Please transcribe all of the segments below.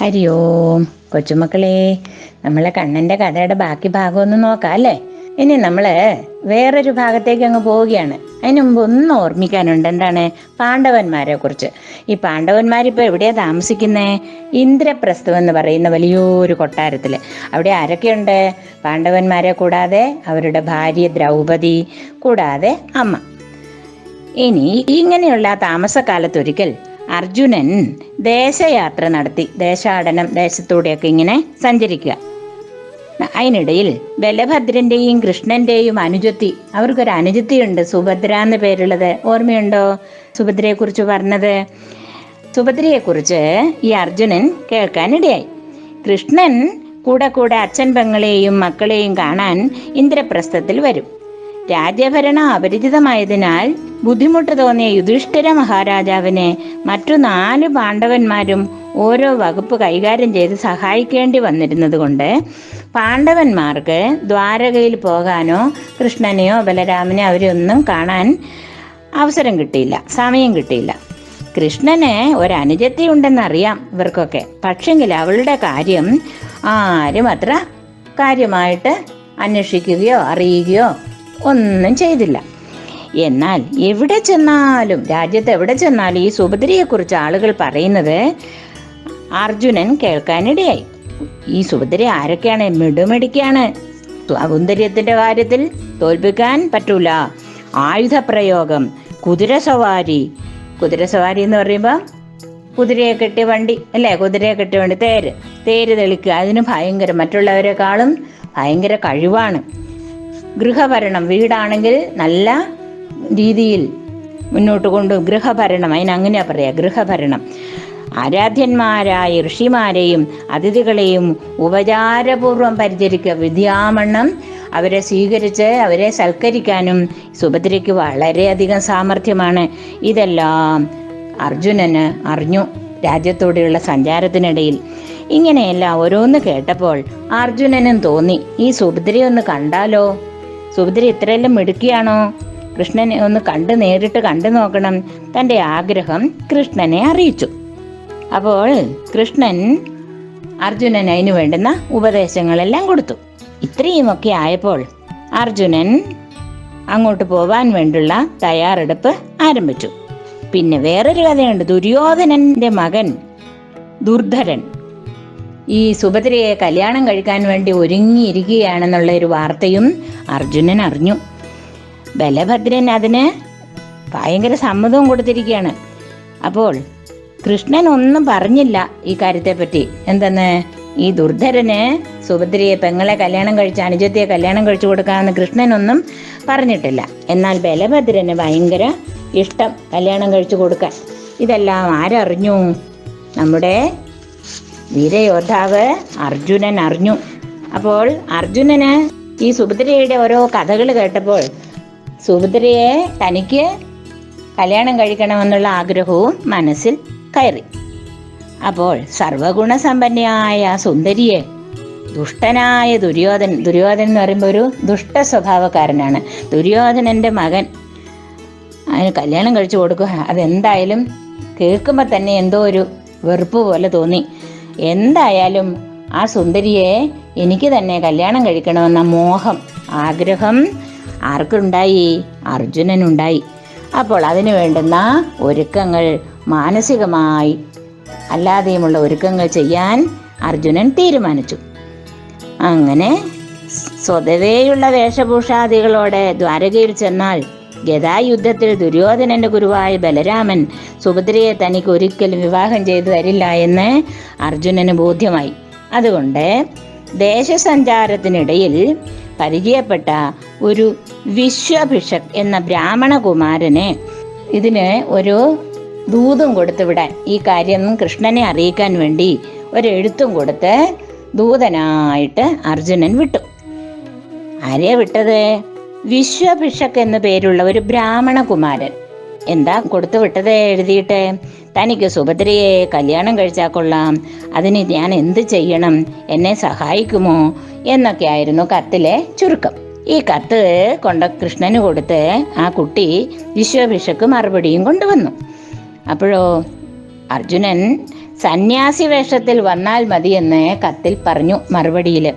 ഹരി ഓം കൊച്ചുമക്കളെ നമ്മളെ കണ്ണന്റെ കഥയുടെ ബാക്കി ഭാഗം ഒന്ന് നോക്കാം അല്ലേ? ഇനി നമ്മൾ വേറൊരു ഭാഗത്തേക്ക് അങ്ങ് പോവുകയാണ്. അതിന് മുമ്പ് ഒന്ന് ഓർമ്മിക്കാനുണ്ട് എന്താണ് പാണ്ഡവന്മാരെ കുറിച്ച്. ഈ പാണ്ഡവന്മാരിപ്പോൾ എവിടെയാണ് താമസിക്കുന്നത് ഇന്ദ്രപ്രസ്ഥം എന്ന് പറയുന്ന വലിയൊരു കൊട്ടാരത്തിൽ അവിടെ ആരൊക്കെയുണ്ട്? പാണ്ഡവന്മാരെ കൂടാതെ അവരുടെ ഭാര്യ ദ്രൗപദി കൂടാതെ അമ്മ. ഇനി ഇങ്ങനെയുള്ള താമസക്കാലത്തൊരിക്കൽ അർജുനൻ ദേശയാത്ര നടത്തി. ദേശാടനം ദേശത്തൂടെയൊക്കെ ഇങ്ങനെ സഞ്ചരിക്കുക. അതിനിടയിൽ ബലഭദ്രന്റെയും കൃഷ്ണന്റെയും അനുജത്തി. അവർക്കൊരു അനുജത്തിയുണ്ട്. സുഭദ്ര എന്ന പേരുള്ളത്. ഓർമ്മയുണ്ടോ? സുഭദ്രയെ കുറിച്ച് പറഞ്ഞത്? സുഭദ്രയെ കുറിച്ച് ഈ അർജുനൻ കേൾക്കാനിടയായി. കൃഷ്ണൻ കൂടെ കൂടെ അച്ഛൻ പെങ്ങളെയും മക്കളെയും കാണാൻ ഇന്ദ്രപ്രസ്ഥത്തിൽ വരും. രാജ്യഭരണം അപരിചിതമായതിനാൽ ബുദ്ധിമുട്ട് തോന്നിയ യുധിഷ്ഠിര മഹാരാജാവിനെ മറ്റു നാല് പാണ്ഡവന്മാരും ഓരോ വകുപ്പ് കൈകാര്യം ചെയ്ത് സഹായിക്കേണ്ടി വന്നിരുന്നത് കൊണ്ട് പാണ്ഡവന്മാർക്ക് ദ്വാരകയിൽ പോകാനോ കൃഷ്ണനെയോ ബലരാമനെയോ അവരെയൊന്നും കാണാൻ അവസരം കിട്ടിയില്ല സമയം കിട്ടിയില്ല. കൃഷ്ണന് ഒരനുജത്തി ഉണ്ടെന്നറിയാം ഇവർക്കൊക്കെ. പക്ഷെങ്കിൽ അവളുടെ കാര്യം ആരും അത്ര കാര്യമായിട്ട് അന്വേഷിക്കുകയോ അറിയുകയോ ഒന്നും ചെയ്തില്ല. എന്നാൽ എവിടെ ചെന്നാലും രാജ്യത്ത് എവിടെ ചെന്നാലും ഈ സുഭദ്രയെക്കുറിച്ച് ആളുകൾ പറയുന്നത് അർജുനൻ കേൾക്കാനിടയായി. ഈ സുഭദ്ര ആരൊക്കെയാണ്? മിടുമിടിക്കാണ്. സൗന്ദര്യത്തിന്റെ കാര്യത്തിൽ തോൽപ്പിക്കാൻ പറ്റൂല. ആയുധപ്രയോഗം കുതിരസവാരി. കുതിരസവാരി എന്ന് പറയുമ്പോൾ കുതിരയെ കെട്ടിയ വണ്ടി അല്ലേ? കുതിരയെ കെട്ടിയ വണ്ടി തേര്. തേര് തെളിക്കുക. അതിന് ഭയങ്കര മറ്റുള്ളവരെക്കാളും ഭയങ്കര കഴിവാണ്. ഗൃഹഭരണം വീടാണെങ്കിൽ നല്ല രീതിയിൽ മുന്നോട്ട് കൊണ്ട് ഗൃഹഭരണം അതിനങ്ങനെയാ പറയാ ഗൃഹഭരണം. ആരാധ്യന്മാരായ ഋഷിമാരെയും അതിഥികളെയും ഉപചാരപൂർവം പരിചരിക്ക വിദ്യാമണ്ണം അവരെ സ്വീകരിച്ച് അവരെ സൽക്കരിക്കാനും സുഭദ്രയ്ക്ക് വളരെയധികം സാമർഥ്യമാണ്. ഇതെല്ലാം അർജുനന് അറിഞ്ഞു രാജ്യത്തോടെയുള്ള സഞ്ചാരത്തിനിടയിൽ. ഇങ്ങനെയെല്ലാം ഓരോന്ന് കേട്ടപ്പോൾ അർജുനനും തോന്നി ഈ സുഭദ്രയൊന്ന് കണ്ടാലോ? സുഭദ്ര ഇത്രയെല്ലാം മിടുക്കിയാണോ? കൃഷ്ണനെ ഒന്ന് കണ്ടു നേരിട്ട് കണ്ടു നോക്കണം. തന്റെ ആഗ്രഹം കൃഷ്ണനെ അറിയിച്ചു. അപ്പോൾ കൃഷ്ണൻ അർജുനൻ അതിനു വേണ്ടുന്ന ഉപദേശങ്ങളെല്ലാം കൊടുത്തു. ഇത്രയുമൊക്കെ ആയപ്പോൾ അർജുനൻ അങ്ങോട്ട് പോവാൻ വേണ്ടുള്ള തയ്യാറെടുപ്പ് ആരംഭിച്ചു. പിന്നെ വേറൊരു കഥയുണ്ട്. ദുര്യോധനന്റെ മകൻ ദുർധരൻ ഈ സുഭദ്രയെ കല്യാണം കഴിക്കാൻ വേണ്ടി ഒരുങ്ങിയിരിക്കുകയാണെന്നുള്ള ഒരു വാർത്തയും അർജുനൻ അറിഞ്ഞു. ബലഭദ്രൻ അതിന് ഭയങ്കര സമ്മതവും കൊടുത്തിരിക്കുകയാണ്. അപ്പോൾ കൃഷ്ണൻ ഒന്നും പറഞ്ഞില്ല ഈ കാര്യത്തെപ്പറ്റി. എന്തെന്ന്? ഈ ദുർധരന് സുഭദ്രയെ പെങ്ങളെ കല്യാണം കഴിച്ച് അനുജത്തിയെ കല്യാണം കഴിച്ചു കൊടുക്കാമെന്ന് കൃഷ്ണനൊന്നും പറഞ്ഞിട്ടില്ല. എന്നാൽ ബലഭദ്രന് ഭയങ്കര ഇഷ്ടം കല്യാണം കഴിച്ചു കൊടുക്കാൻ. ഇതെല്ലാം ആരറിഞ്ഞു? നമ്മുടെ വീരയോദ്ധാവ് അർജുനൻ അറിഞ്ഞു. അപ്പോൾ അർജുനന് ഈ സുഭദ്രയുടെ ഓരോ കഥകൾ കേട്ടപ്പോൾ സുഭദ്രയെ തനിക്ക് കല്യാണം കഴിക്കണമെന്നുള്ള ആഗ്രഹവും മനസ്സിൽ കയറി. അപ്പോൾ സർവഗുണസമ്പന്നയായ സുന്ദരിയെ ദുഷ്ടനായ ദുര്യോധൻ ദുര്യോധൻ എന്ന് പറയുമ്പോൾ ഒരു ദുഷ്ട സ്വഭാവക്കാരനാണ്. ദുര്യോധനന്റെ മകൻ. അതിന് കല്യാണം കഴിച്ചു കൊടുക്കുക. അതെന്തായാലും കേൾക്കുമ്പോൾ തന്നെ എന്തോ ഒരു വെറുപ്പ് പോലെ തോന്നി. എന്തായാലും ആ സുന്ദരിയെ എനിക്ക് തന്നെ കല്യാണം കഴിക്കണമെന്ന മോഹം ആഗ്രഹം ആർക്കുണ്ടായി? അർജുനനുണ്ടായി. അപ്പോൾ അതിനു വേണ്ടുന്ന ഒരുക്കങ്ങൾ മാനസികമായി അല്ലാതെയുമുള്ള ഒരുക്കങ്ങൾ ചെയ്യാൻ അർജുനൻ തീരുമാനിച്ചു. അങ്ങനെ സ്വതവേയുള്ള വേഷഭൂഷാദികളോടെ ദ്വാരകയിൽ ചെന്നാൽ ഗതായുദ്ധത്തിൽ ദുര്യോധനന്റെ ഗുരുവായ ബലരാമൻ സുഭദ്രയെ തനിക്ക് ഒരിക്കലും വിവാഹം ചെയ്തു തരില്ല എന്ന് അർജുനന് ബോധ്യമായി. അതുകൊണ്ട് ദേശസഞ്ചാരത്തിനിടയിൽ പരിചയപ്പെട്ട ഒരു വിശ്വഭിഷക് എന്ന ബ്രാഹ്മണകുമാരനെ ഇതിന് ഒരു ദൂതും കൊടുത്തുവിടാൻ ഈ കാര്യം കൃഷ്ണനെ അറിയിക്കാൻ വേണ്ടി ഒരു എഴുത്തും കൊടുത്ത് ദൂതനായിട്ട് അർജുനൻ വിട്ടു. ആരെയാ വിട്ടത്? വിശ്വഭിഷക് എന്നു പേരുള്ള ഒരു ബ്രാഹ്മണകുമാരൻ. എന്താ കൊടുത്തു വിട്ടത് എഴുതിയിട്ട്? തനിക്ക് സുഭദ്രയെ കല്യാണം കഴിച്ചാൽ കൊള്ളാം. അതിന് ഞാൻ എന്ത് ചെയ്യണം? എന്നെ സഹായിക്കുമോ? എന്നൊക്കെ ആയിരുന്നു കത്തിലെ ചുരുക്കം. ഈ കത്ത് കൊണ്ട കൃഷ്ണന് കൊടുത്ത് ആ കുട്ടി വിശ്വഭിഷക്ക് മറുപടിയും കൊണ്ടുവന്നു. അപ്പോഴോ അർജുനൻ സന്യാസി വേഷത്തിൽ വന്നാൽ മതിയെന്ന് കത്തിൽ പറഞ്ഞു മറുപടിയിൽ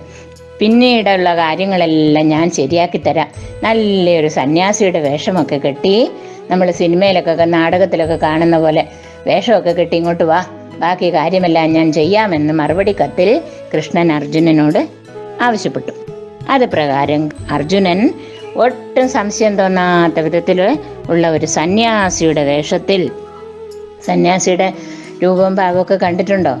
പിന്നീടുള്ള കാര്യങ്ങളെല്ലാം ഞാൻ ശരിയാക്കി തരാം. നല്ലൊരു സന്യാസിയുടെ വേഷമൊക്കെ കെട്ടി നമ്മൾ സിനിമയിലൊക്കെ നാടകത്തിലൊക്കെ കാണുന്ന പോലെ വേഷമൊക്കെ കെട്ടി ഇങ്ങോട്ട് വാ. ബാക്കി കാര്യമെല്ലാം ഞാൻ ചെയ്യാമെന്ന് മറുപടി കത്തിൽ കൃഷ്ണൻ അർജുനനോട് ആവശ്യപ്പെട്ടു. അത് പ്രകാരം അർജുനൻ ഒട്ടും സംശയം തോന്നാത്ത വിധത്തിൽ ഉള്ള ഒരു സന്യാസിയുടെ വേഷത്തിൽ സന്യാസിയുടെ രൂപവും ഭാവമൊക്കെ കണ്ടിട്ടുണ്ടോ?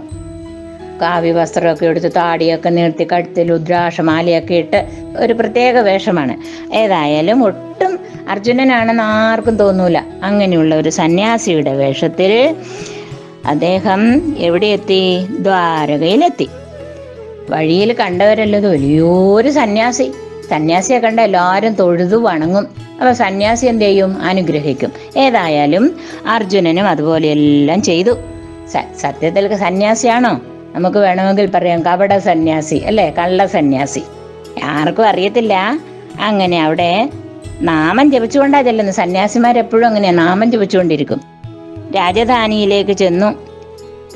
കാവ്യ വസ്ത്രമൊക്കെ എടുത്ത് താടിയൊക്കെ നീർത്തി കഴുത്തിൽ രുദ്രാക്ഷമാലയൊക്കെ ഇട്ട് ഒരു പ്രത്യേക വേഷമാണ്. ഏതായാലും ഒട്ടും അർജുനനാണെന്ന് ആർക്കും തോന്നൂല. അങ്ങനെയുള്ള ഒരു സന്യാസിയുടെ വേഷത്തിൽ അദ്ദേഹം എവിടെ എത്തി? ദ്വാരകയിലെത്തി. വഴിയിൽ കണ്ടവരല്ലത്. വലിയൊരു സന്യാസി. സന്യാസിയെ കണ്ട എല്ലാവരും തൊഴുതു വണങ്ങും. അപ്പൊ സന്യാസി എന്ത് ചെയ്യും? അനുഗ്രഹിക്കും. ഏതായാലും അർജുനനും അതുപോലെ എല്ലാം ചെയ്തു. സത്യത്തിൽ സന്യാസിയാണോ? നമുക്ക് വേണമെങ്കിൽ പറയാം കപട സന്യാസി അല്ലേ? കള്ള സന്യാസി. ആർക്കും അറിയത്തില്ല. അങ്ങനെ അവിടെ നാമം ജപിച്ചുകൊണ്ടാ ചെല്ലുന്നു സന്യാസിമാരെപ്പോഴും അങ്ങനെ നാമം ജപിച്ചുകൊണ്ടിരിക്കും. രാജധാനിയിലേക്ക് ചെന്നു.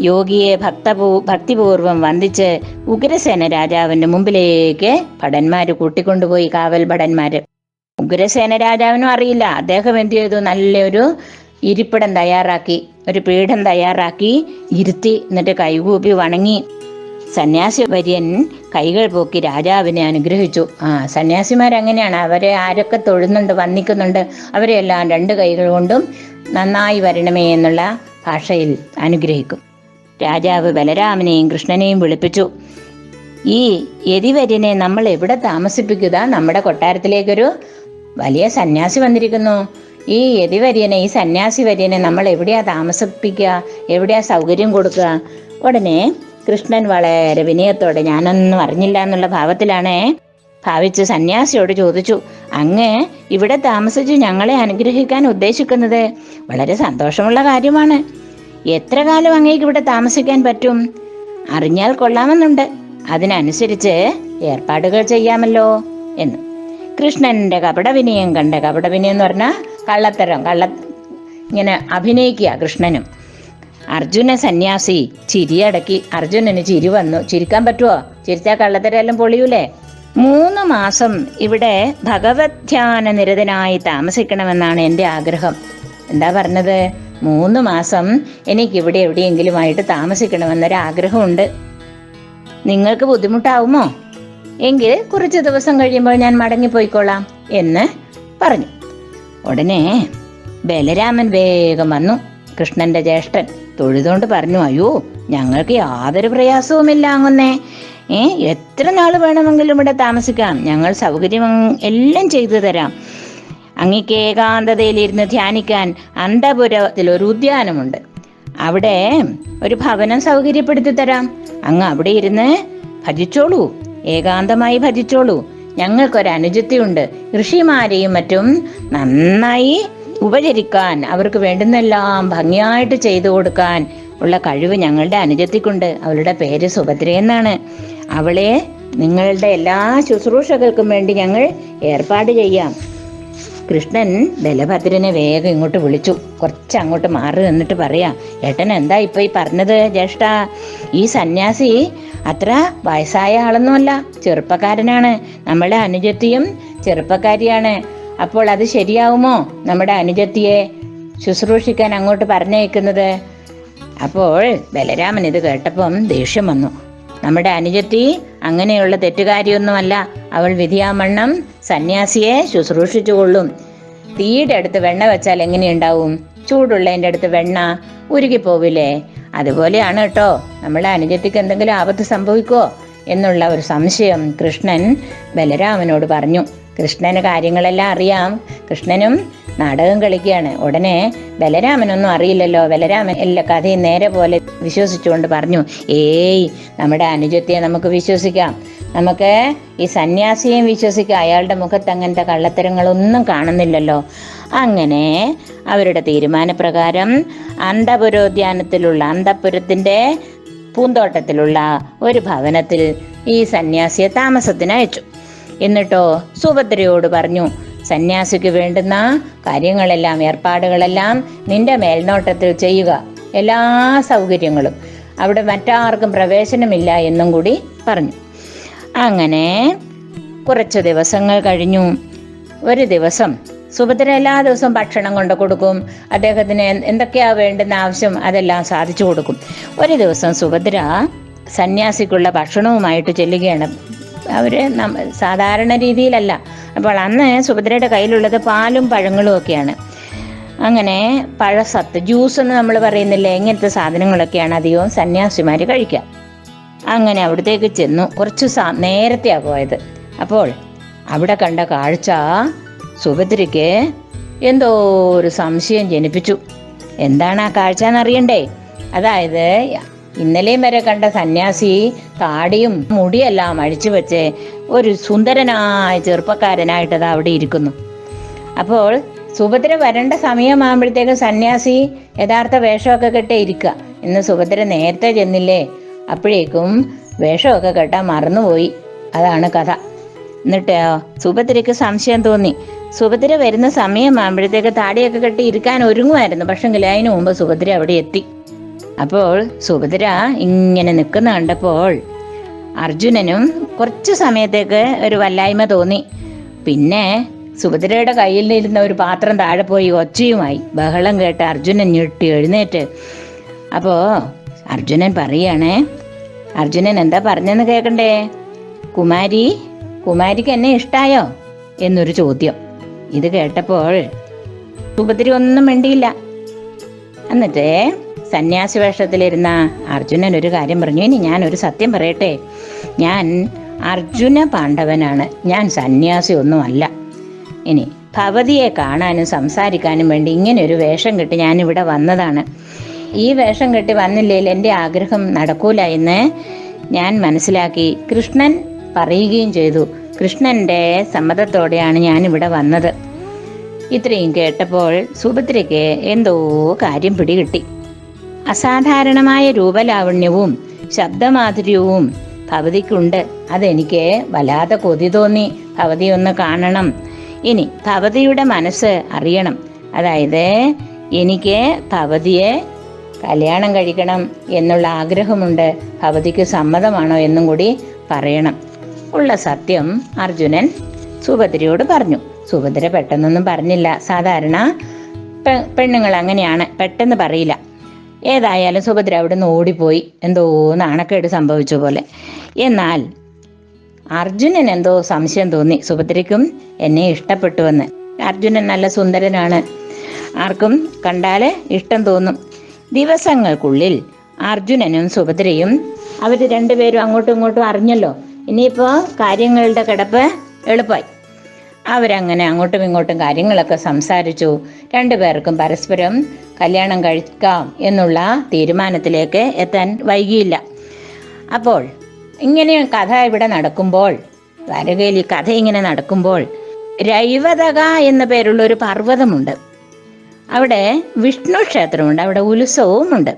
യോഗിയെ ഭക്തപൂ ഭക്തിപൂർവം വന്ദിച്ച് ഉഗ്രസേന രാജാവിന്റെ മുമ്പിലേക്ക് ഭടന്മാര് കൂട്ടിക്കൊണ്ടുപോയി കാവൽ ഭടന്മാര്. ഉഗ്രസേന രാജാവിനും അറിയില്ല. അദ്ദേഹം എന്ത് ചെയ്തു? നല്ലൊരു ഇരിപ്പിടം തയ്യാറാക്കി ഒരു പീഠം തയ്യാറാക്കി ഇരുത്തി എന്നിട്ട് കൈകൂപ്പി വണങ്ങി. സന്യാസി വര്യൻ കൈകൾ പോക്കി രാജാവിനെ അനുഗ്രഹിച്ചു. ആ സന്യാസിമാരങ്ങനെയാണ് അവരെ ആരൊക്കെ തൊഴുന്നുണ്ട് വന്നിക്കുന്നുണ്ട് അവരെല്ലാം രണ്ട് കൈകൾ കൊണ്ടും നന്നായി വരണമേ എന്നുള്ള ഭാഷയിൽ അനുഗ്രഹിക്കും. രാജാവ് ബലരാമനെയും കൃഷ്ണനെയും വിളിപ്പിച്ചു. ഈ യതിവര്യനെ നമ്മൾ എവിടെ താമസിപ്പിക്കുക? നമ്മുടെ കൊട്ടാരത്തിലേക്കൊരു വലിയ സന്യാസി വന്നിരിക്കുന്നു. ഈ യതിവര്യനെ ഈ സന്യാസി വര്യനെ നമ്മൾ എവിടെയാ താമസിപ്പിക്കുക? എവിടെയാ സൗകര്യം കൊടുക്കുക? ഉടനെ കൃഷ്ണൻ വളരെ വിനയത്തോടെ ഞാനൊന്നും അറിഞ്ഞില്ല എന്നുള്ള ഭാവത്തിലാണേ ഭാവിച്ച് സന്യാസിയോട് ചോദിച്ചു അങ്ങ് ഇവിടെ താമസിച്ച് ഞങ്ങളെ അനുഗ്രഹിക്കാൻ ഉദ്ദേശിക്കുന്നത്? വളരെ സന്തോഷമുള്ള കാര്യമാണ്. എത്ര കാലം അങ്ങേക്ക് ഇവിടെ താമസിക്കാൻ പറ്റും? അറിഞ്ഞാൽ കൊള്ളാമെന്നുണ്ട്. അതിനനുസരിച്ച് ഏർപ്പാടുകൾ ചെയ്യാമല്ലോ എന്ന്. കൃഷ്ണന്റെ കപടവിനയം കണ്ട കപടവിനയം എന്ന് പറഞ്ഞാൽ കള്ളത്തരം കള്ള ഇങ്ങനെ അഭിനയിക്കുക കൃഷ്ണനും. അർജുന സന്യാസി ചിരിയടക്കി അർജുനന് ചിരി വന്നു. ചിരിക്കാൻ പറ്റുമോ ചിരിച്ചാൽ കള്ളത്തരെല്ലാം പൊളിയൂലേ? മൂന്ന് മാസം ഇവിടെ ഭഗവത് ധ്യാന നിരതനായി താമസിക്കണമെന്നാണ് എന്റെ ആഗ്രഹം. എന്താ പറഞ്ഞത്? മൂന്ന് മാസം എനിക്ക് ഇവിടെ എവിടെയെങ്കിലുമായിട്ട് താമസിക്കണമെന്നൊരു ആഗ്രഹമുണ്ട് നിങ്ങൾക്ക് ബുദ്ധിമുട്ടാവുമോ? എങ്കിൽ കുറച്ച് ദിവസം കഴിയുമ്പോൾ ഞാൻ മടങ്ങിപ്പോയിക്കോളാം എന്ന് പറഞ്ഞു. ഉടനെ ബലരാമൻ വേഗം വന്നു. കൃഷ്ണന്റെ ജ്യേഷ്ഠൻ തൊഴുതുകൊണ്ട് പറഞ്ഞു അയ്യോ ഞങ്ങൾക്ക് യാതൊരു പ്രയാസവുമില്ല അങ്ങൊന്നേ ഏ എത്ര നാൾ വേണമെങ്കിലും ഇവിടെ താമസിക്കാം. ഞങ്ങൾ സൗകര്യം എല്ലാം ചെയ്തു തരാം. അങ്ങക്ക് ഏകാന്തതയിലിരുന്ന് ധ്യാനിക്കാൻ അന്തപുരത്തിൽ ഒരു ഉദ്യാനമുണ്ട്. അവിടെ ഒരു ഭവനം സൗകര്യപ്പെടുത്തി തരാം. അങ്ങ് അവിടെ ഇരുന്ന് ഭജിച്ചോളൂ. ഏകാന്തമായി ഭജിച്ചോളൂ. ഞങ്ങൾക്കൊരു അനുജത്തിയുണ്ട്. ഋഷിമാരെയും മറ്റും നന്നായി ഉപചരിക്കാൻ അവർക്ക് വേണ്ടുന്നെല്ലാം ഭംഗിയായിട്ട് ചെയ്തു കൊടുക്കാൻ ഉള്ള കഴിവ് ഞങ്ങളുടെ അനുജത്തിക്കുണ്ട്. അവളുടെ പേര് സുഭദ്ര എന്നാണ്. അവളെ നിങ്ങളുടെ എല്ലാ ശുശ്രൂഷകൾക്കും വേണ്ടി ഞങ്ങൾ ഏർപ്പാട് ചെയ്യാം. കൃഷ്ണൻ ബലഭദ്രനെ വേഗം ഇങ്ങോട്ട് വിളിച്ചു. കുറച്ച് അങ്ങോട്ട് മാറി നിന്നിട്ട് പറയാ ഏട്ടൻ എന്താ ഇപ്പൊ ഈ പറഞ്ഞത് ജ്യേഷ്ഠ? ഈ സന്യാസി അത്ര വയസ്സായ ആളൊന്നുമല്ല ചെറുപ്പക്കാരനാണ്. നമ്മളെ അനുജത്തിയും ചെറുപ്പക്കാരിയാണ്. അപ്പോൾ അത് ശരിയാവുമോ നമ്മുടെ അനുജത്തിയെ ശുശ്രൂഷിക്കാൻ അങ്ങോട്ട് പറഞ്ഞയക്കുന്നത്? അപ്പോൾ ബലരാമൻ ഇത് കേട്ടപ്പം ദേഷ്യം വന്നു. നമ്മുടെ അനുജത്തി അങ്ങനെയുള്ള തെറ്റുകാരിയൊന്നുമല്ല. അവൾ വിധിയാമണ്ണം സന്യാസിയെ ശുശ്രൂഷിച്ചുകൊള്ളും. തീയുടെ അടുത്ത് വെണ്ണ വെച്ചാൽ എങ്ങനെയുണ്ടാവും? ചൂടുള്ളതിന്റെ അടുത്ത് വെണ്ണ ഉരുകിപ്പോവില്ലേ? അതുപോലെയാണ് കേട്ടോ. നമ്മുടെ അനുജത്തിക്ക് എന്തെങ്കിലും ആപത്ത് സംഭവിക്കോ എന്നുള്ള ഒരു സംശയം കൃഷ്ണൻ ബലരാമനോട് പറഞ്ഞു. കൃഷ്ണന് കാര്യങ്ങളെല്ലാം അറിയാം. കൃഷ്ണനും നാടകം കളിക്കുകയാണ്. ഉടനെ ബലരാമനൊന്നും അറിയില്ലല്ലോ. ബലരാമൻ എല്ലാ കഥയും നേരെ പോലെ വിശ്വസിച്ചുകൊണ്ട് പറഞ്ഞു ഏയ് നമ്മുടെ അനുജത്തെ നമുക്ക് വിശ്വസിക്കാം. നമുക്ക് ഈ സന്യാസിയെയും വിശ്വസിക്കാം. അയാളുടെ മുഖത്ത് അങ്ങനത്തെ കള്ളത്തരങ്ങളൊന്നും കാണുന്നില്ലല്ലോ. അങ്ങനെ അവരുടെ തീരുമാനപ്രകാരം അന്തപുരോദ്യാനത്തിലുള്ള അന്തപുരത്തിന്റെ പൂന്തോട്ടത്തിലുള്ള ഒരു ഭവനത്തിൽ ഈ സന്യാസിയെ താമസത്തിന് അയച്ചു എന്നിട്ടോ സുഭദ്രയോട് പറഞ്ഞു സന്യാസിക്ക് വേണ്ടുന്ന കാര്യങ്ങളെല്ലാം ഏർപ്പാടുകളെല്ലാം നിന്റെ മേൽനോട്ടത്തിൽ ചെയ്യുക. എല്ലാ സൗകര്യങ്ങളും. അവിടെ മറ്റാർക്കും പ്രവേശനമില്ല എന്നും കൂടി പറഞ്ഞു. അങ്ങനെ കുറച്ച് ദിവസങ്ങൾ കഴിഞ്ഞു. ഒരു ദിവസം സുഭദ്ര എല്ലാ ദിവസവും ഭക്ഷണം കൊണ്ട് കൊടുക്കും. അദ്ദേഹത്തിന് എന്ത് എന്തൊക്കെയാ വേണ്ടുന്ന ആവശ്യം അതെല്ലാം സാധിച്ചു കൊടുക്കും. ഒരു ദിവസം സുഭദ്ര സന്യാസിക്കുള്ള ഭക്ഷണവുമായിട്ട് ചെല്ലുകയാണ്. അവർ സാധാരണ രീതിയിലല്ല. അപ്പോൾ അന്ന് സുഭദ്രയുടെ കയ്യിലുള്ളത് പാലും പഴങ്ങളും ഒക്കെയാണ്. അങ്ങനെ പഴസത്ത് ജ്യൂസ് എന്ന് നമ്മൾ പറയുന്നില്ലേ ഇങ്ങനത്തെ സാധനങ്ങളൊക്കെയാണ് അധികവും സന്യാസിമാർ കഴിക്കുക അങ്ങനെ അവിടത്തേക്ക് ചെന്നു. കുറച്ച് സാ നേരത്തെയാണ് പോയത്. അപ്പോൾ അവിടെ കണ്ട കാഴ്ച സുഭദ്രയ്ക്ക് എന്തോ ഒരു സംശയം ജനിപ്പിച്ചു. എന്താണ് ആ കാഴ്ച എന്നറിയണ്ടേ? അതായത് ഇന്നലെയും വരെ കണ്ട സന്യാസി താടിയും മുടിയെല്ലാം അഴിച്ചു വെച്ച് ഒരു സുന്ദരനായ ചെറുപ്പക്കാരനായിട്ട് അത് അവിടെ ഇരിക്കുന്നു. അപ്പോൾ സുഭദ്ര വരേണ്ട സമയമാകുമ്പോഴത്തേക്കും സന്യാസി യഥാർത്ഥ വേഷമൊക്കെ കെട്ടേ ഇരിക്കുക ഇന്ന് സുഭദ്ര നേരത്തെ ചെന്നില്ലേ? അപ്പോഴേക്കും വേഷമൊക്കെ കെട്ടാൻ മറന്നുപോയി. അതാണ് കഥ. എന്നിട്ട് സുഭദ്രയ്ക്ക് സംശയം തോന്നി. സുഭദ്ര വരുന്ന സമയമാകുമ്പോഴത്തേക്ക് താടിയൊക്കെ കെട്ടി ഇരിക്കാൻ ഒരുങ്ങുമായിരുന്നു. പക്ഷെങ്കിൽ അതിനു മുമ്പ് സുഭദ്ര അവിടെ എത്തി. അപ്പോൾ സുഭദ്ര ഇങ്ങനെ നിൽക്കുന്ന കണ്ടപ്പോൾ അർജുനനും കുറച്ച് സമയത്തേക്ക് ഒരു വല്ലായ്മ തോന്നി. പിന്നെ സുഭദ്രയുടെ കയ്യിൽ ഇരുന്ന ഒരു പാത്രം താഴെ പോയി ഒച്ചയുമായി. ബഹളം കേട്ട് അർജുനൻ ഞെട്ടി എഴുന്നേറ്റ്. അപ്പോൾ അർജുനൻ പറയണേ അർജുനൻ എന്താ പറഞ്ഞെന്ന് കേൾക്കണ്ടേ കുമാരി കുമാരിക്ക് എന്നെ ഇഷ്ടായോ? എന്നൊരു ചോദ്യം. ഇത് കേട്ടപ്പോൾ സുഭദ്ര ഒന്നും വേണ്ടിയില്ല എന്നിട്ട് സന്യാസി വേഷത്തിലിരുന്ന അർജുനൻ ഒരു കാര്യം പറഞ്ഞു. ഇനി ഞാൻ ഒരു സത്യം പറയട്ടെ. ഞാൻ അർജുന പാണ്ഡവനാണ്. ഞാൻ സന്യാസി ഒന്നുമല്ല. ഇനി ഭവതിയെ കാണാനും സംസാരിക്കാനും വേണ്ടി ഇങ്ങനെ ഒരു വേഷം കെട്ടി ഞാൻ ഇവിടെ വന്നതാണ്. ഈ വേഷം കെട്ടി വന്നില്ലെങ്കിൽ എന്റെ ആഗ്രഹം നടക്കൂല എന്ന് ഞാൻ മനസ്സിലാക്കി കൃഷ്ണൻ പറയുകയും ചെയ്തു. കൃഷ്ണന്റെ സമ്മതത്തോടെയാണ് ഞാൻ ഇവിടെ വന്നത്. ഇത്രയും കേട്ടപ്പോൾ സുഭദ്രയ്ക്ക് എന്തോ കാര്യം പിടികിട്ടി. അസാധാരണമായ രൂപലാവണ്യവും ശബ്ദമാധുര്യവും ഭവതിക്കുണ്ട്. അതെനിക്ക് വല്ലാതെ കൊതി തോന്നി. ഭവതി ഒന്ന് കാണണം. ഇനി ഭവതിയുടെ മനസ്സ് അറിയണം. അതായത് എനിക്ക് ഭവതിയെ കല്യാണം കഴിക്കണം എന്നുള്ള ആഗ്രഹമുണ്ട്. ഭവതിക്ക് സമ്മതമാണോ എന്നും കൂടി പറയണം. ഉള്ള സത്യം അർജുനൻ സുഭദ്രയോട് പറഞ്ഞു. സുഭദ്ര പെട്ടെന്നൊന്നും പറഞ്ഞില്ല. സാധാരണ പെണ്ണുങ്ങൾ അങ്ങനെയാണ്. പെട്ടെന്ന് പറയില്ല. ഏതായാലും സുഭദ്ര അവിടെ നിന്ന് ഓടിപ്പോയി. എന്തോ നാണക്കേട് സംഭവിച്ച പോലെ. എന്നാൽ അർജുനൻ എന്തോ സംശയം തോന്നി. സുഭദ്രയ്ക്കും എന്നെ ഇഷ്ടപ്പെട്ടുവെന്ന്. അർജുനൻ നല്ല സുന്ദരനാണ്. ആർക്കും കണ്ടാൽ ഇഷ്ടം തോന്നും. ദിവസങ്ങൾക്കുള്ളിൽ അർജുനനും സുഭദ്രയും അവർ രണ്ടുപേരും അങ്ങോട്ടും ഇങ്ങോട്ടും അറിഞ്ഞല്ലോ. ഇനിയിപ്പോൾ കാര്യങ്ങളുടെ കിടപ്പ് എളുപ്പമായി അവരങ്ങനെ അങ്ങോട്ടും ഇങ്ങോട്ടും കാര്യങ്ങളൊക്കെ സംസാരിച്ചു. രണ്ടുപേർക്കും പരസ്പരം കല്യാണം കഴിക്കാം എന്നുള്ള തീരുമാനത്തിലേക്ക് എത്താൻ വൈകിയില്ല. അപ്പോൾ ഇങ്ങനെ കഥ ഇവിടെ നടക്കുമ്പോൾ വരകയിൽ കഥ ഇങ്ങനെ നടക്കുമ്പോൾ രൈവതക എന്ന പേരുള്ള ഒരു പർവതമുണ്ട്. അവിടെ വിഷ്ണു ക്ഷേത്രമുണ്ട് അവിടെ ഉത്സവവുമുണ്ട്.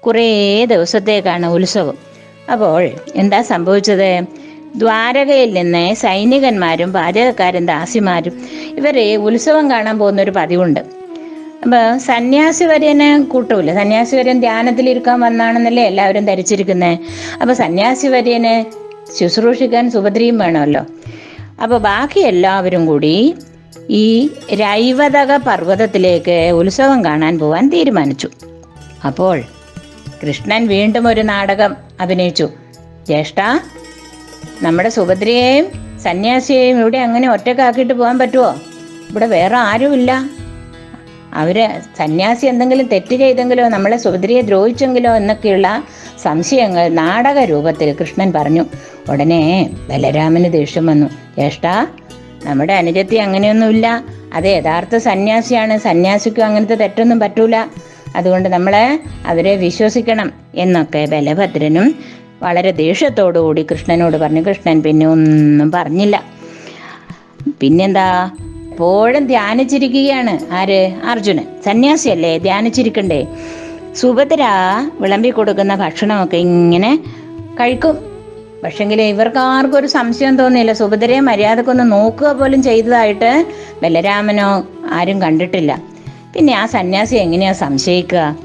കുറേ ദിവസത്തേക്കാണ് ഉത്സവം. അപ്പോൾ എന്താ സംഭവിച്ചത്? ദ്വാരകയിൽ നിന്ന് സൈനികന്മാരും പാചകക്കാരും ദാസിമാരും ഇവരെ ഉത്സവം കാണാൻ പോകുന്ന ഒരു പതിവുണ്ട്. അപ്പോൾ സന്യാസി വര്യനെ കൂട്ടൂല? സന്യാസി വര്യൻ ധ്യാനത്തിലിരിക്കാൻ വന്നാണെന്നല്ലേ എല്ലാവരും ധരിച്ചിരിക്കുന്നത് അപ്പോൾ സന്യാസി വര്യനെ ശുശ്രൂഷിക്കാൻ സുഭദ്രയും വേണമല്ലോ. അപ്പോൾ ബാക്കി എല്ലാവരും കൂടി ഈ രൈവതക പർവതത്തിലേക്ക് ഉത്സവം കാണാൻ പോവാൻ തീരുമാനിച്ചു. അപ്പോൾ കൃഷ്ണൻ വീണ്ടും ഒരു നാടകം അഭിനയിച്ചു. ജ്യേഷ്ഠ നമ്മുടെ സുഭദ്രയെയും സന്യാസിയെയും ഇവിടെ അങ്ങനെ ഒറ്റക്കാക്കിയിട്ട് പോകാൻ പറ്റുമോ ഇവിടെ വേറെ ആരുമില്ല. അവർ സന്യാസി എന്തെങ്കിലും തെറ്റ് ചെയ്തെങ്കിലോ നമ്മളെ സുഭദ്രയെ ദ്രോഹിച്ചെങ്കിലോ എന്നൊക്കെയുള്ള സംശയങ്ങൾ നാടക രൂപത്തിൽ കൃഷ്ണൻ പറഞ്ഞു. ഉടനെ ബലരാമന് ദേഷ്യം വന്നു. ജ്യേഷ്ഠാ നമ്മുടെ അനുജത്തി അങ്ങനെയൊന്നുമില്ല. അത് യഥാർത്ഥ സന്യാസിയാണ്. സന്യാസിക്കും അങ്ങനത്തെ തെറ്റൊന്നും പറ്റൂല. അതുകൊണ്ട് നമ്മളെ അവരെ വിശ്വസിക്കണം എന്നൊക്കെ ബലഭദ്രനും വളരെ ദേഷ്യത്തോടുകൂടി കൃഷ്ണനോട് പറഞ്ഞു കൃഷ്ണൻ പിന്നെ ഒന്നും പറഞ്ഞില്ല. പിന്നെന്താ? എപ്പോഴും ധ്യാനിച്ചിരിക്കുകയാണ്. ആര്? അർജുനൻ. സന്യാസിയല്ലേ? ധ്യാനിച്ചിരിക്കണ്ടേ? സുഭദ്ര വിളമ്പി കൊടുക്കുന്ന ഭക്ഷണമൊക്കെ ഇങ്ങനെ കഴിക്കും. പക്ഷെങ്കിൽ ഇവർക്ക് ആർക്കും ഒരു സംശയം തോന്നിയില്ല. സുഭദ്രയെ മര്യാദക്കൊന്ന് നോക്കുക പോലും ചെയ്തതായിട്ട് ബലരാമനോ ആരും കണ്ടിട്ടില്ല. പിന്നെ ആ സന്യാസി എങ്ങനെയാ സംശയിക്കുക?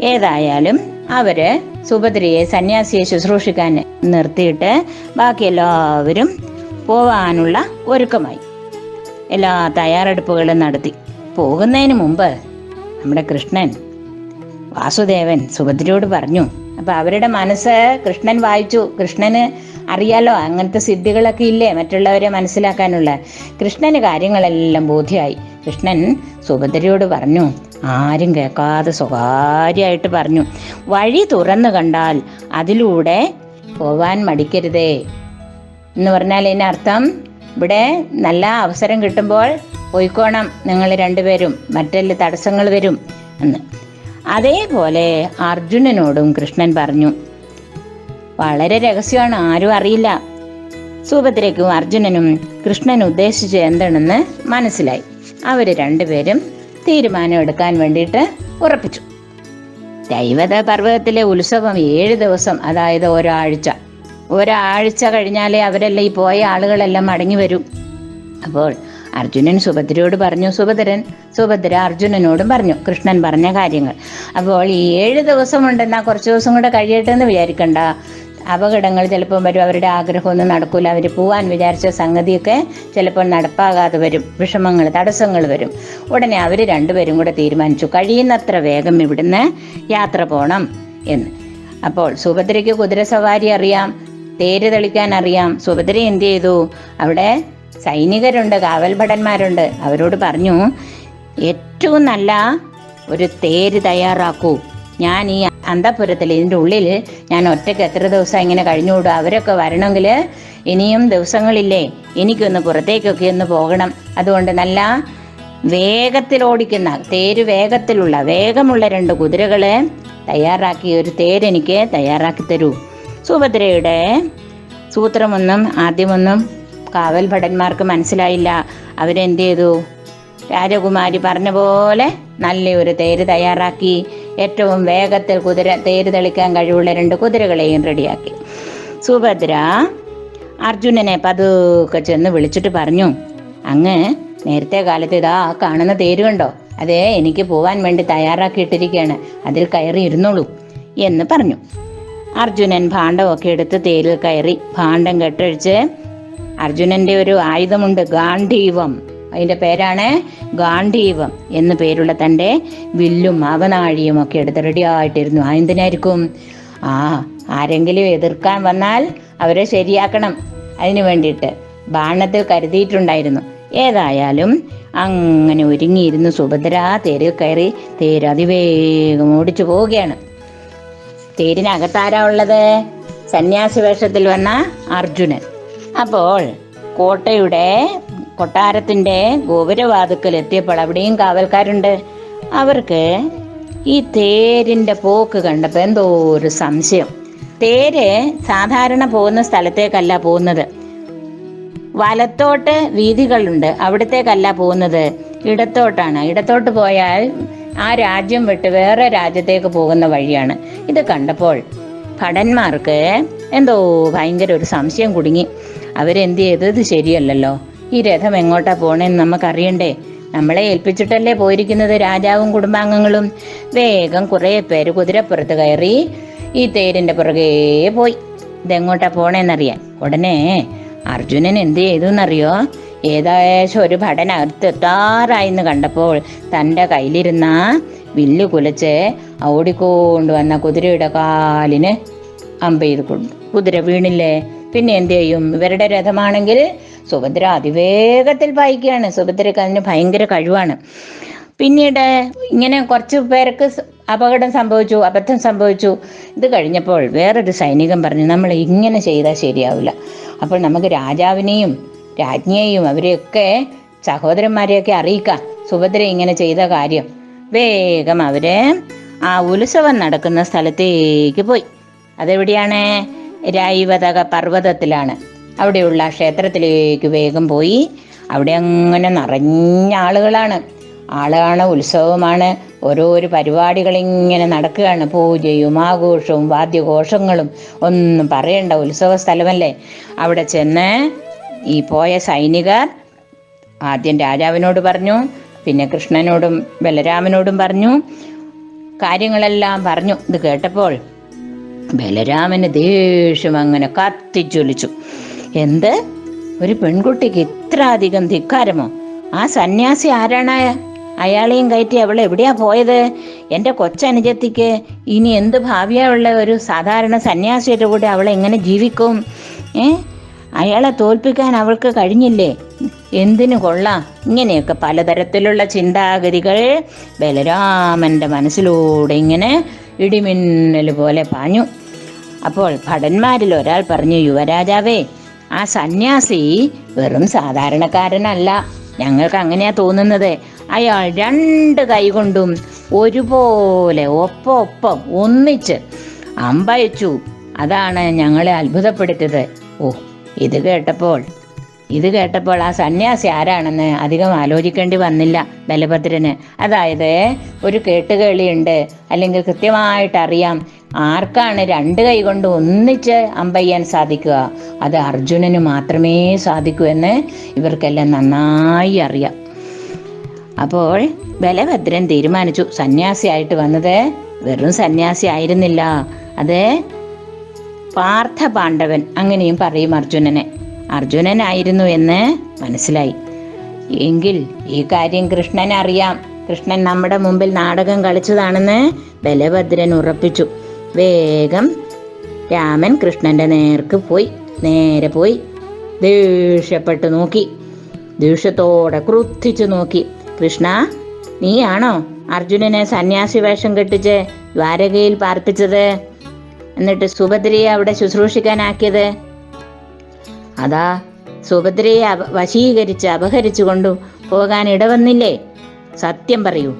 ഏതായാലും അവർ സുഭദ്രയെ സന്യാസിയെ ശുശ്രൂഷിക്കാൻ നിർത്തിയിട്ട് ബാക്കി എല്ലാവരും പോവാനുള്ള ഒരുക്കമായി. എല്ലാ തയ്യാറെടുപ്പുകളും നടത്തി. പോകുന്നതിന് മുമ്പ് നമ്മുടെ കൃഷ്ണൻ വാസുദേവൻ സുഭദ്രയോട് പറഞ്ഞു. അപ്പൊ അവരുടെ മനസ്സ് കൃഷ്ണൻ വായിച്ചു. കൃഷ്ണന് അറിയാലോ അങ്ങനത്തെ സിദ്ധികളൊക്കെ ഇല്ലേ മറ്റുള്ളവരെ മനസ്സിലാക്കാനുള്ള. കൃഷ്ണന് കാര്യങ്ങളെല്ലാം ബോധ്യമായി കൃഷ്ണൻ സുഭദ്രയോട് പറഞ്ഞു ആരും കേൾക്കാതെ സ്വകാര്യമായിട്ട് പറഞ്ഞു. വഴി തുറന്നു കണ്ടാൽ അതിലൂടെ പോവാൻ മടിക്കരുതേ എന്ന് പറഞ്ഞാൽ ഇതിനർത്ഥം ഇവിടെ നല്ല അവസരം കിട്ടുമ്പോൾ പോയിക്കോണം നിങ്ങൾ രണ്ടുപേരും മറ്റല്ല തടസ്സങ്ങൾ വരും എന്ന്. അതേപോലെ അർജുനനോടും കൃഷ്ണൻ പറഞ്ഞു വളരെ രഹസ്യമാണ് ആരും അറിയില്ല. സുഭദ്രയ്ക്കും അർജുനനും കൃഷ്ണൻ ഉദ്ദേശിച്ചത് എന്താണെന്ന് മനസ്സിലായി. അവർ രണ്ടുപേരും തീരുമാനം എടുക്കാൻ വേണ്ടിയിട്ട് ഉറപ്പിച്ചു. ദൈവത പർവതത്തിലെ ഉത്സവം ഏഴ് ദിവസം അതായത് ഒരാഴ്ച. ഒരാഴ്ച കഴിഞ്ഞാലേ അവരെല്ലാം ഈ പോയ ആളുകളെല്ലാം മടങ്ങി വരും. അപ്പോൾ അർജുനൻ സുഭദ്രയോട് പറഞ്ഞു സുഭദ്രൻ സുഭദ്ര അർജുനനോടും പറഞ്ഞു കൃഷ്ണൻ പറഞ്ഞ കാര്യങ്ങൾ. അപ്പോൾ ഈ ഏഴ് ദിവസം ഉണ്ടെന്നാ കുറച്ച് ദിവസം കൂടെ കഴിയട്ടെ എന്ന് വിചാരിക്കണ്ട. അപകടങ്ങൾ ചിലപ്പോൾ വരും അവരുടെ ആഗ്രഹമൊന്നും നടക്കില്ല അവർ പോവാൻ വിചാരിച്ച സംഗതിയൊക്കെ ചിലപ്പോൾ നടപ്പാകാതെ വരും വിഷമങ്ങൾ തടസ്സങ്ങൾ വരും. ഉടനെ അവർ രണ്ടുപേരും കൂടെ തീരുമാനിച്ചു കഴിയുന്നത്ര വേഗം ഇവിടുന്ന് യാത്ര പോകണം എന്ന്. അപ്പോൾ സുഭദ്രയ്ക്ക് കുതിര സവാരി അറിയാം തേര് തെളിക്കാൻ അറിയാം. സുഭദ്ര എന്ത് ചെയ്തു? അവിടെ സൈനികരുണ്ട് കാവൽഭടന്മാരുണ്ട്. അവരോട് പറഞ്ഞു ഏറ്റവും നല്ല ഒരു തേര് തയ്യാറാക്കൂ. ഞാൻ ഈ അന്തപുരത്തിൽ ഇതിന്റെ ഉള്ളിൽ ഞാൻ ഒറ്റയ്ക്ക് എത്ര ദിവസം ഇങ്ങനെ കഴിഞ്ഞുകൂടും അവരൊക്കെ വരണമെങ്കിൽ ഇനിയും ദിവസങ്ങളില്ലേ എനിക്കൊന്ന് പുറത്തേക്കൊക്കെ ഒന്ന് പോകണം. അതുകൊണ്ട് നല്ല വേഗത്തിൽ ഓടിക്കുന്ന തേര് വേഗത്തിലുള്ള വേഗമുള്ള രണ്ട് കുതിരകളെ തയ്യാറാക്കി ഒരു തേരെനിക്ക് തയ്യാറാക്കി തരൂ. സുഭദ്രയുടെ സൂത്രമൊന്നും ആദ്യമൊന്നും കാവൽ ഭടന്മാർക്ക് മനസ്സിലായില്ല. അവരെന്ത് ചെയ്തു? രാജകുമാരി പറഞ്ഞ പോലെ നല്ല ഒരു തേര് തയ്യാറാക്കി. ഏറ്റവും വേഗത്തിൽ കുതിര തേര് തെളിക്കാൻ കഴിവുള്ള രണ്ട് കുതിരകളെയും റെഡിയാക്കി. സുഭദ്ര അർജുനനെ പതുക്കെ ചെന്ന് വിളിച്ചിട്ട് പറഞ്ഞു അങ്ങ് നേരത്തെ കാലത്ത് ഇതാ കാണുന്ന തേര് കണ്ടോ? അതേ എനിക്ക് പോവാൻ വേണ്ടി തയ്യാറാക്കിയിട്ടിരിക്കുകയാണ് അതിൽ കയറി ഇരുന്നോളൂ എന്ന് പറഞ്ഞു. അർജുനൻ ഭാണ്ഡമൊക്കെ എടുത്ത് തേരിൽ കയറി ഭാണ്ഡം കെട്ടഴിച്ച് അർജുനന്റെ ഒരു ആയുധമുണ്ട് ഗാന്ധീവം. അതിന്റെ പേരാണ് ഗാന്ധീവം എന്ന് പേരുള്ള തന്റെ വില്ലും അവനാഴിയും ഒക്കെ എടുത്ത് റെഡിയായിട്ടിരുന്നു എന്തിനായിരിക്കും? ആ ആരെങ്കിലും എതിർക്കാൻ വന്നാൽ അവരെ ശരിയാക്കണം. അതിനു വേണ്ടിയിട്ട് ബാണത്തിൽ കരുതിയിട്ടുണ്ടായിരുന്നു. ഏതായാലും അങ്ങനെ ഒരുങ്ങിയിരുന്ന് സുഭദ്ര. തേര് കയറി തേര് അതിവേഗം ഓടിച്ചു പോവുകയാണ്. തേരിനകത്താരാ ഉള്ളത്? സന്യാസി വേഷത്തിൽ വന്ന അർജുനൻ. അപ്പോൾ കോട്ടയുടെ കൊട്ടാരത്തിന്റെ ഗോപുരവാതുക്കൽ എത്തിയപ്പോൾ അവിടെയും കാവൽക്കാരുണ്ട്. അവർക്ക് ഈ തേരിന്റെ പോക്ക് കണ്ടപ്പോൾ എന്തോ ഒരു സംശയം. തേര് സാധാരണ പോകുന്ന സ്ഥലത്തേക്കല്ല പോകുന്നത്. വലത്തോട്ട് വീതികളുണ്ട് അവിടത്തേക്കല്ല പോകുന്നത്. ഇടത്തോട്ടാണ്. ഇടത്തോട്ട് പോയാൽ ആ രാജ്യം വിട്ട് വേറെ രാജ്യത്തേക്ക് പോകുന്ന വഴിയാണ്. ഇത് കണ്ടപ്പോൾ ഭടന്മാർക്ക് എന്തോ ഭയങ്കര ഒരു സംശയം കുടുങ്ങി. അവരെന്ത് ചെയ്തത് ശരിയല്ലല്ലോ. ഈ രഥം എങ്ങോട്ടാ പോണേന്ന് നമുക്കറിയണ്ടേ? നമ്മളെ ഏൽപ്പിച്ചിട്ടല്ലേ പോയിരിക്കുന്നത് രാജാവും കുടുംബാംഗങ്ങളും. വേഗം കുറേ പേര് കുതിരപ്പുറത്ത് കയറി ഈ തേരിന്റെ പുറകെ പോയി. ഇതെങ്ങോട്ടാ പോണേന്നറിയാൻ. ഉടനെ അർജുനൻ എന്ത് ചെയ്തു എന്നറിയോ ഏകദേശം ഒരു ഭടൻ അടുത്തെത്താറായിന്ന് കണ്ടപ്പോൾ തന്റെ കയ്യിലിരുന്ന വില്ല് കുലച്ച് ഓടിക്കൊണ്ട് വന്ന കുതിരയുടെ കാലിന് അമ്പ ചെയ്ത് കൊടുത്തു. കുതിര വീണില്ലേ? പിന്നെ എന്ത് ചെയ്യും? ഇവരുടെ രഥമാണെങ്കിൽ സുഭദ്ര അതിവേഗത്തിൽ പായിക്കുകയാണ്. സുഭദ്രക്ക് അതിന് ഭയങ്കര കഴിവാണ്. പിന്നീട് ഇങ്ങനെ കുറച്ച് പേർക്ക് അപകടം സംഭവിച്ചു അബദ്ധം സംഭവിച്ചു. ഇത് കഴിഞ്ഞപ്പോൾ വേറൊരു സൈനികൻ പറഞ്ഞു നമ്മൾ ഇങ്ങനെ ചെയ്താൽ ശരിയാവില്ല. അപ്പോൾ നമുക്ക് രാജാവിനെയും രാജ്ഞിയെയും അവരെയൊക്കെ സഹോദരന്മാരെയൊക്കെ അറിയിക്കാം. സുഭദ്ര ഇങ്ങനെ ചെയ്ത കാര്യം. വേഗം അവരെ ആ ഉത്സവം നടക്കുന്ന സ്ഥലത്തേക്ക് പോയി. അതെവിടെയാണ്? രൈവതക പർവതത്തിലാണ്. അവിടെയുള്ള ക്ഷേത്രത്തിലേക്ക് വേഗം പോയി അവിടെ അങ്ങനെ നിറഞ്ഞ ആളുകളാണ്. ആളാണ് ഉത്സവമാണ്. ഓരോരോ പരിപാടികൾ ഇങ്ങനെ നടക്കുകയാണ്. പൂജയും ആഘോഷവും വാദ്യഘോഷങ്ങളും. ഒന്നും പറയണ്ട ഉത്സവ സ്ഥലമല്ലേ? അവിടെ ചെന്ന് ഈ പോയ സൈനികർ ആദ്യം രാജാവിനോട് പറഞ്ഞു പിന്നെ കൃഷ്ണനോടും ബലരാമനോടും പറഞ്ഞു കാര്യങ്ങളെല്ലാം പറഞ്ഞു. ഇത് കേട്ടപ്പോൾ ബലരാമന് ദേഷ്യം അങ്ങനെ കത്തിച്ചൊലിച്ചു എന്ത്? ഒരു പെൺകുട്ടിക്ക് ഇത്ര അധികം ധിക്കാരമോ? ആ സന്യാസി ആരാണ് അയാളെയും കയറ്റി അവൾ എവിടെയാ പോയത്? എന്റെ കൊച്ചനുജത്തിക്ക് ഇനി എന്ത് ഭാവിയുള്ള ഒരു സാധാരണ സന്യാസിയുടെ കൂടെ അവൾ എങ്ങനെ ജീവിക്കും? ഏ? അയാളെ തോൽപ്പിക്കാൻ അവൾക്ക് കഴിഞ്ഞില്ലേ? എന്തിനു കൊള്ളാം? ഇങ്ങനെയൊക്കെ പലതരത്തിലുള്ള ചിന്താഗതികൾ ബലരാമന്റെ മനസ്സിലൂടെ ഇങ്ങനെ ഇടിമിന്നൽ പോലെ പാഞ്ഞു. അപ്പോൾ ഭടന്മാരിൽ ഒരാൾ പറഞ്ഞു യുവരാജാവേ ആ സന്യാസി വെറും സാധാരണക്കാരനല്ല. ഞങ്ങൾക്ക് അങ്ങനെയാ തോന്നുന്നത്. അയാൾ രണ്ട് കൈകൊണ്ടും ഒരുപോലെ ഒപ്പൊപ്പം ഒപ്പം ഒന്നിച്ച് അമ്പയച്ചു. അതാണ് ഞങ്ങളെ അത്ഭുതപ്പെടുത്തിയത്. ഓ ഇത് കേട്ടപ്പോൾ ഇത് കേട്ടപ്പോൾ ആ സന്യാസി ആരാണെന്ന് അധികം ആലോചിക്കേണ്ടി വന്നില്ല ബലഭദ്രന്. അതായത് ഒരു കേട്ടുകേളിയുണ്ട്. അല്ലെങ്കിൽ കൃത്യമായിട്ട് അറിയാം ആർക്കാണ് രണ്ട് കൈ കൊണ്ട് ഒന്നിച്ച് അമ്പയ്യാൻ സാധിക്കുക? അത് അർജുനന് മാത്രമേ സാധിക്കൂ എന്ന് ഇവർക്കെല്ലാം നന്നായി അറിയാം. അപ്പോൾ ബലഭദ്രൻ തീരുമാനിച്ചു. സന്യാസിയായിട്ട് വന്നത് വെറും സന്യാസി ആയിരുന്നില്ല. അത് പാർത്ഥ പാണ്ഡവൻ അങ്ങനെയും പറയും അർജുനനെ. അർജുനനായിരുന്നു എന്ന് മനസ്സിലായി. എങ്കിൽ ഈ കാര്യം കൃഷ്ണൻ അറിയാം കൃഷ്ണൻ നമ്മുടെ മുമ്പിൽ നാടകം കളിച്ചതാണെന്ന് ബലഭദ്രൻ ഉറപ്പിച്ചു. വേഗം രാമൻ കൃഷ്ണന്റെ നേർക്ക് പോയി. നേരെ പോയി ദേഷ്യപ്പെട്ട് നോക്കി. ദേഷ്യത്തോടെ ക്രുദ്ധിച്ചു നോക്കി. കൃഷ്ണ നീയാണോ അർജുനനെ സന്യാസി വേഷം കെട്ടിച്ച് ദ്വാരകയിൽ പാർപ്പിച്ചത്? എന്നിട്ട് സുഭദ്രയെ അവിടെ ശുശ്രൂഷിക്കാനാക്കിയത്? അതാ സുഭദ്രയെ വശീകരിച്ച് അപഹരിച്ചു കൊണ്ടു പോകാൻ ഇടവന്നില്ലേ? സത്യം പറയൂ.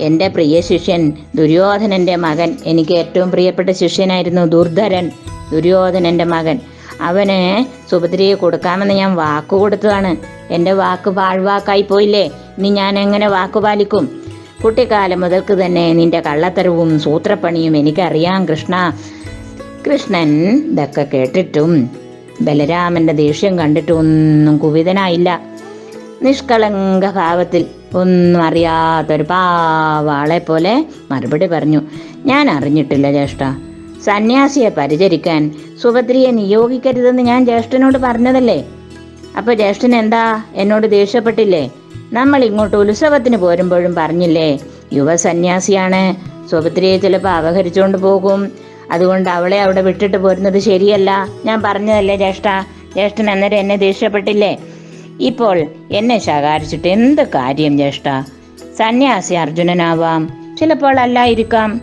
എന്റെ പ്രിയ ശിഷ്യൻ ദുര്യോധനന്റെ മകൻ എനിക്ക് ഏറ്റവും പ്രിയപ്പെട്ട ശിഷ്യനായിരുന്നു ദുർധരൻ. ദുര്യോധനന്റെ മകൻ. അവന് സുഭദ്രയെ കൊടുക്കാമെന്ന് ഞാൻ വാക്ക് കൊടുത്തതാണ്. എന്റെ വാക്ക് പാഴ്വാക്കായി പോയില്ലേ? ഇനി ഞാൻ എങ്ങനെ വാക്ക് പാലിക്കും? കുട്ടിക്കാലം മുതൽക്ക് തന്നെ നിന്റെ കള്ളത്തരവും സൂത്രപ്പണിയും എനിക്കറിയാം കൃഷ്ണ. കൃഷ്ണൻ ഇതൊക്കെ കേട്ടിട്ടും ബലരാമന്റെ ദേഷ്യം കണ്ടിട്ട് ഒന്നും നിഷ്കളങ്ക ഭാവത്തിൽ ഒന്നും അറിയാത്തൊരു പാവാളെ പോലെ മറുപടി പറഞ്ഞു ഞാൻ അറിഞ്ഞിട്ടില്ല ജ്യേഷ്ഠ. സന്യാസിയെ പരിചരിക്കാൻ സുഭദ്രയെ നിയോഗിക്കരുതെന്ന് ഞാൻ ജ്യേഷ്ഠനോട് പറഞ്ഞതല്ലേ? അപ്പൊ ജ്യേഷ്ഠൻ എന്താ എന്നോട് ദേഷ്യപ്പെട്ടില്ലേ? നമ്മൾ ഇങ്ങോട്ട് ഉത്സവത്തിന് പോരുമ്പോഴും പറഞ്ഞില്ലേ യുവ സന്യാസിയാണ് സുഭദ്രയെ ചിലപ്പോൾ അപഹരിച്ചുകൊണ്ട് പോകും. അതുകൊണ്ട് അവളെ അവിടെ വിട്ടിട്ട് പോരുന്നത് ശരിയല്ല. ഞാൻ പറഞ്ഞതല്ലേ ജ്യേഷ്ഠ? ജ്യേഷ്ഠൻ അന്നേരം എന്നെ ദേഷ്യപ്പെട്ടില്ലേ? ഇപ്പോൾ എന്നെ ശകാരിച്ചിട്ട് എന്ത് കാര്യം ജ്യേഷ്ഠ? സന്യാസി അർജുനനാവാം. ചിലപ്പോൾ അല്ലായിരിക്കാം.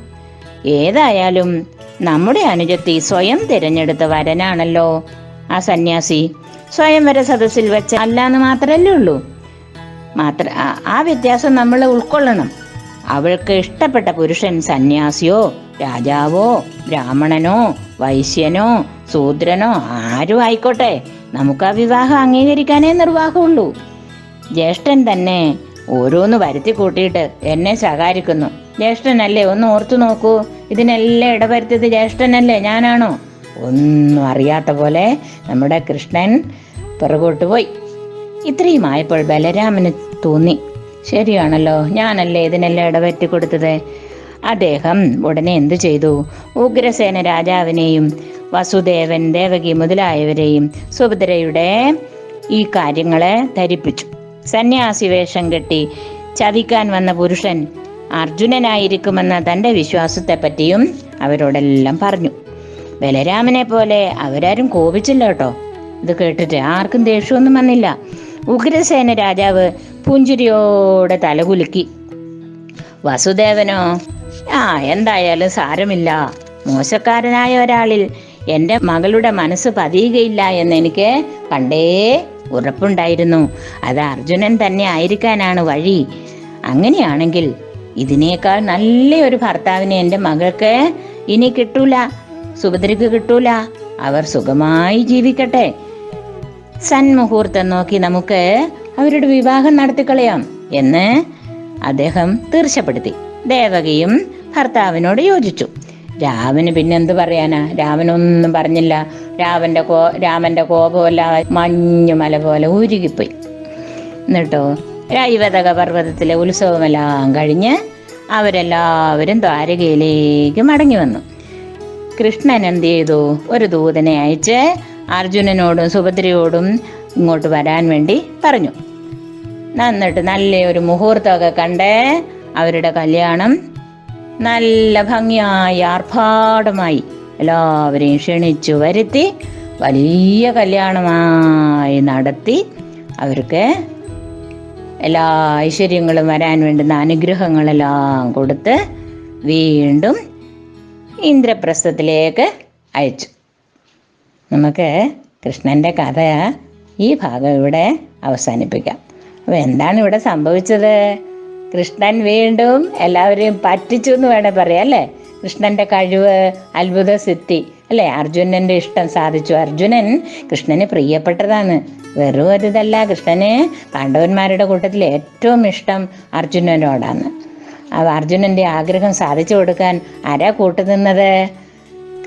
ഏതായാലും നമ്മുടെ അനുജത്തി സ്വയം തിരഞ്ഞെടുത്ത വരനാണല്ലോ. ആ സന്യാസി സ്വയംവര സദസ്സിൽ വെച്ച് അല്ലാന്ന് മാത്രമല്ലേ ഉള്ളൂ. മാത്ര ആ വ്യത്യാസം നമ്മൾ ഉൾക്കൊള്ളണം. അവൾക്ക് ഇഷ്ടപ്പെട്ട പുരുഷൻ സന്യാസിയോ രാജാവോ ബ്രാഹ്മണനോ വൈശ്യനോ ശൂദ്രനോ ആരും ആയിക്കോട്ടെ. നമുക്ക് ആ വിവാഹം അംഗീകരിക്കാനേ നിർവാഹമുള്ളൂ. ജ്യേഷ്ഠൻ തന്നെ ഓരോന്ന് വരുത്തി കൂട്ടിയിട്ട് എന്നെ ശകാരിക്കുന്നു. ജ്യേഷ്ഠനല്ലേ ഒന്ന് ഓർത്തു നോക്കൂ. ഇതിനെല്ലാം ഇടവരുത്തിയത് ജ്യേഷ്ഠനല്ലേ ഞാനാണോ? ഒന്നും അറിയാത്ത പോലെ നമ്മുടെ കൃഷ്ണൻ പിറകോട്ട് പോയി. ഇത്രയും ആയപ്പോൾ ബലരാമന് തോന്നി. ശരിയാണല്ലോ ഞാനല്ലേ ഇതിനെല്ലാം ഇടവരുത്തി കൊടുത്തത്? അദ്ദേഹം ഉടനെ എന്തു ചെയ്തു? ഉഗ്രസേന രാജാവിനെയും വസുദേവൻ ദേവകി മുതലായവരെയും സുഭദ്രയുടെ ഈ കാര്യങ്ങളെ ധരിപ്പിച്ചു. സന്യാസി വേഷം കെട്ടി ചതിക്കാൻ വന്ന പുരുഷൻ അർജുനനായിരിക്കുമെന്ന തന്റെ വിശ്വാസത്തെപ്പറ്റിയും അവരോടെല്ലാം പറഞ്ഞു. ബലരാമനെ പോലെ അവരാരും കോപിച്ചില്ല കേട്ടോ. ഇത് കേട്ടിട്ട് ആർക്കും ദേഷ്യമൊന്നും വന്നില്ല. ഉഗ്രസേന രാജാവ് പുഞ്ചിരിയോടെ തലകുലുക്കി. വസുദേവനോ? ആ എന്തായാലും സാരമില്ല. മോശക്കാരനായ ഒരാളിൽ എന്റെ മകളുടെ മനസ്സ് പതിയുകയില്ല എന്ന് എനിക്ക് പണ്ടേ ഉറപ്പുണ്ടായിരുന്നു. അത് അർജുനൻ തന്നെ ആയിരിക്കാനാണ് വഴി. അങ്ങനെയാണെങ്കിൽ ഇതിനേക്കാൾ നല്ലൊരു ഭർത്താവിനെ എന്റെ മകൾക്ക് ഇനി കിട്ടൂല. സുഭദ്രയ്ക്ക് കിട്ടൂല. അവർ സുഖമായി ജീവിക്കട്ടെ. സന്മുഹൂർത്തം നോക്കി നമുക്ക് അവരുടെ വിവാഹം നടത്തിക്കളയാം എന്ന് അദ്ദേഹം തീർച്ചപ്പെടുത്തി. ദേവകിയും ഭർത്താവിനോട് യോജിച്ചു. രാമന് പിന്നെന്ത് പറയാനാ? രാമനൊന്നും പറഞ്ഞില്ല. രാമന്റെ കോ രാമന്റെ കോപമല്ല മഞ്ഞുമല പോലെ ഉരുകിപ്പോയി. എന്നിട്ടോ രൈവതക പർവതത്തിലെ ഉത്സവമെല്ലാം കഴിഞ്ഞ് അവരെല്ലാവരും ദ്വാരകയിലേക്ക് മടങ്ങി വന്നു. കൃഷ്ണൻ എന്ത് ചെയ്തു? ഒരു ദൂതനെ അയച്ച് അർജുനനോടും സുഭദ്രയോടും ഇങ്ങോട്ട് വരാൻ വേണ്ടി പറഞ്ഞു. നന്നിട്ട് നല്ല ഒരു മുഹൂർത്തമൊക്കെ കണ്ട് അവരുടെ കല്യാണം നല്ല ഭംഗിയായി ആർഭാടമായി എല്ലാവരെയും ക്ഷണിച്ചു വരുത്തി വലിയ കല്യാണമായി നടത്തി. അവർക്ക് എല്ലാ ഐശ്വര്യങ്ങളും വരാൻ വേണ്ടുന്ന അനുഗ്രഹങ്ങളെല്ലാം കൊടുത്ത് വീണ്ടും ഇന്ദ്രപ്രസ്ഥത്തിലേക്ക് അയച്ചു. നമുക്ക് കൃഷ്ണന്റെ കഥ ഈ ഭാഗം ഇവിടെ അവസാനിപ്പിക്കാം. അപ്പോൾ എന്താണ് ഇവിടെ സംഭവിച്ചത്? കൃഷ്ണൻ വീണ്ടും എല്ലാവരെയും പറ്റിച്ചു എന്ന് വേണേൽ പറയാം അല്ലേ? കൃഷ്ണന്റെ കഴിവ് അത്ഭുത സിദ്ധി അല്ലേ? അർജുനന്റെ ഇഷ്ടം സാധിച്ചു. അർജുനൻ കൃഷ്ണന് പ്രിയപ്പെട്ടതാണ്. വെറും ഒരിതല്ല കൃഷ്ണന് പാണ്ഡവന്മാരുടെ കൂട്ടത്തിൽ ഏറ്റവും ഇഷ്ടം അർജുനനോടാണ്. അവ അർജുനന്റെ ആഗ്രഹം സാധിച്ചു കൊടുക്കാൻ ആരാ കൂട്ടുനിന്നത്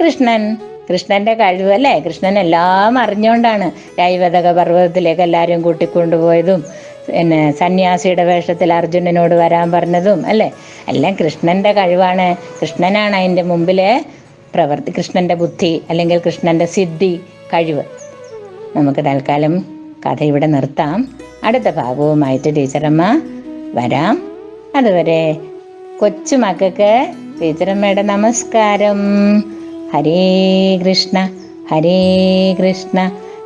കൃഷ്ണൻ. കൃഷ്ണന്റെ കഴിവ് അല്ലേ? കൃഷ്ണൻ എല്ലാം അറിഞ്ഞുകൊണ്ടാണ് ജൈവതക പർവതത്തിലേക്ക് എല്ലാവരും കൂട്ടിക്കൊണ്ടുപോയതും. പിന്നെ സന്യാസിയുടെ വേഷത്തിൽ അർജുനനോട് വരാൻ പറഞ്ഞതും അല്ലേ? എല്ലാം കൃഷ്ണന്റെ കഴിവാണ്. കൃഷ്ണനാണ് അതിന്റെ മുമ്പിലെ പ്രവർത്തി കൃഷ്ണന്റെ ബുദ്ധി അല്ലെങ്കിൽ കൃഷ്ണന്റെ സിദ്ധി കഴിവ്. നമുക്ക് തൽക്കാലം കഥ ഇവിടെ നിർത്താം. അടുത്ത ഭാഗവുമായിട്ട് ടീച്ചറമ്മ വരാം. അതുവരെ കൊച്ചു മക്കൾക്ക് ടീച്ചറമ്മയുടെ നമസ്കാരം. ഹരേ കൃഷ്ണ ഹരേ കൃഷ്ണ.